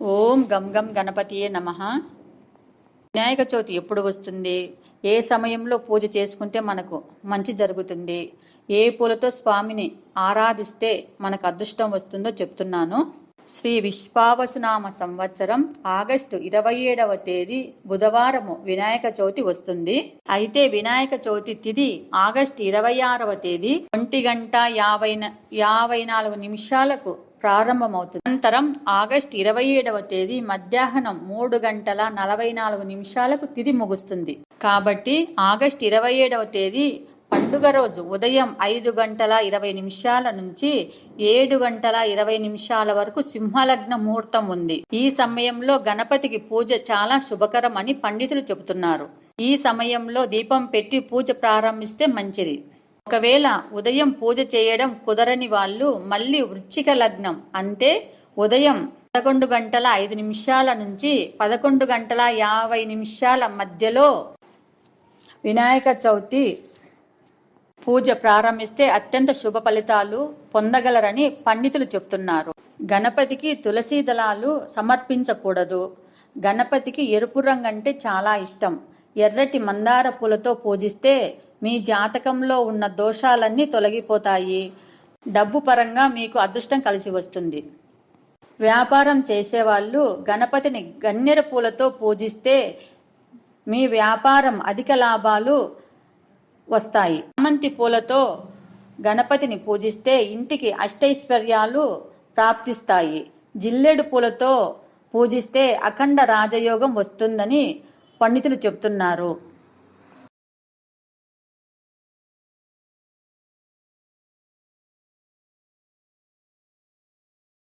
ఓం గం గం గణపతియే నమ. వినాయక చవితి ఎప్పుడు వస్తుంది? ఏ సమయంలో పూజ చేసుకుంటే మనకు మంచి జరుగుతుంది? ఏ పూలతో స్వామిని ఆరాధిస్తే మనకు అదృష్టం వస్తుందో చెప్తున్నాను. శ్రీ విశ్వావసునామ సంవత్సరం ఆగస్టు ఇరవై ఏడవ తేదీ బుధవారము వినాయక చవితి వస్తుంది. అయితే వినాయక చవితి తిది ఆగస్టు ఇరవై ఆరవ తేదీ ఒంటి గంట యాభై యాభై నాలుగు నిమిషాలకు ప్రారంభమవుతుంది. అనంతరం ఆగస్టు ఇరవై ఏడవ తేదీ మధ్యాహ్నం మూడు గంటల నలభై నాలుగు నిమిషాలకు తిది ముగుస్తుంది. కాబట్టి ఆగస్టు ఇరవై ఏడవ తేదీ పండుగ రోజు ఉదయం ఐదు గంటల ఇరవై నిమిషాల నుంచి ఏడు గంటల ఇరవై నిమిషాల వరకు సింహలగ్న ముహూర్తం ఉంది. ఈ సమయంలో గణపతికి పూజ చాలా శుభకరం అని పండితులు చెబుతున్నారు. ఈ సమయంలో దీపం పెట్టి పూజ ప్రారంభిస్తే మంచిది. ఒకవేళ ఉదయం పూజ చేయడం కుదరని వాళ్ళు మళ్ళీ వృచ్చిక లగ్నం అంటే ఉదయం పదకొండు గంటల ఐదు నిమిషాల నుంచి పదకొండు గంటల యాభై నిమిషాల మధ్యలో వినాయక చవితి పూజ ప్రారంభిస్తే అత్యంత శుభ ఫలితాలు పొందగలరని పండితులు చెప్తున్నారు. గణపతికి తులసి దళాలు సమర్పించకూడదు. గణపతికి ఎరుపు రంగు అంటే చాలా ఇష్టం. ఎర్రటి మందార పూలతో పూజిస్తే మీ జాతకంలో ఉన్న దోషాలన్నీ తొలగిపోతాయి. డబ్బు పరంగా మీకు అదృష్టం కలిసి వస్తుంది. వ్యాపారం చేసేవాళ్ళు గణపతిని గన్నేర పూలతో పూజిస్తే మీ వ్యాపారం అధిక లాభాలు వస్తాయి. చామంతి పూలతో గణపతిని పూజిస్తే ఇంటికి అష్టైశ్వర్యాలు ప్రాప్తిస్తాయి. జిల్లేడు పూలతో పూజిస్తే అఖండ రాజయోగం వస్తుందని పండితులు చెప్తున్నారు.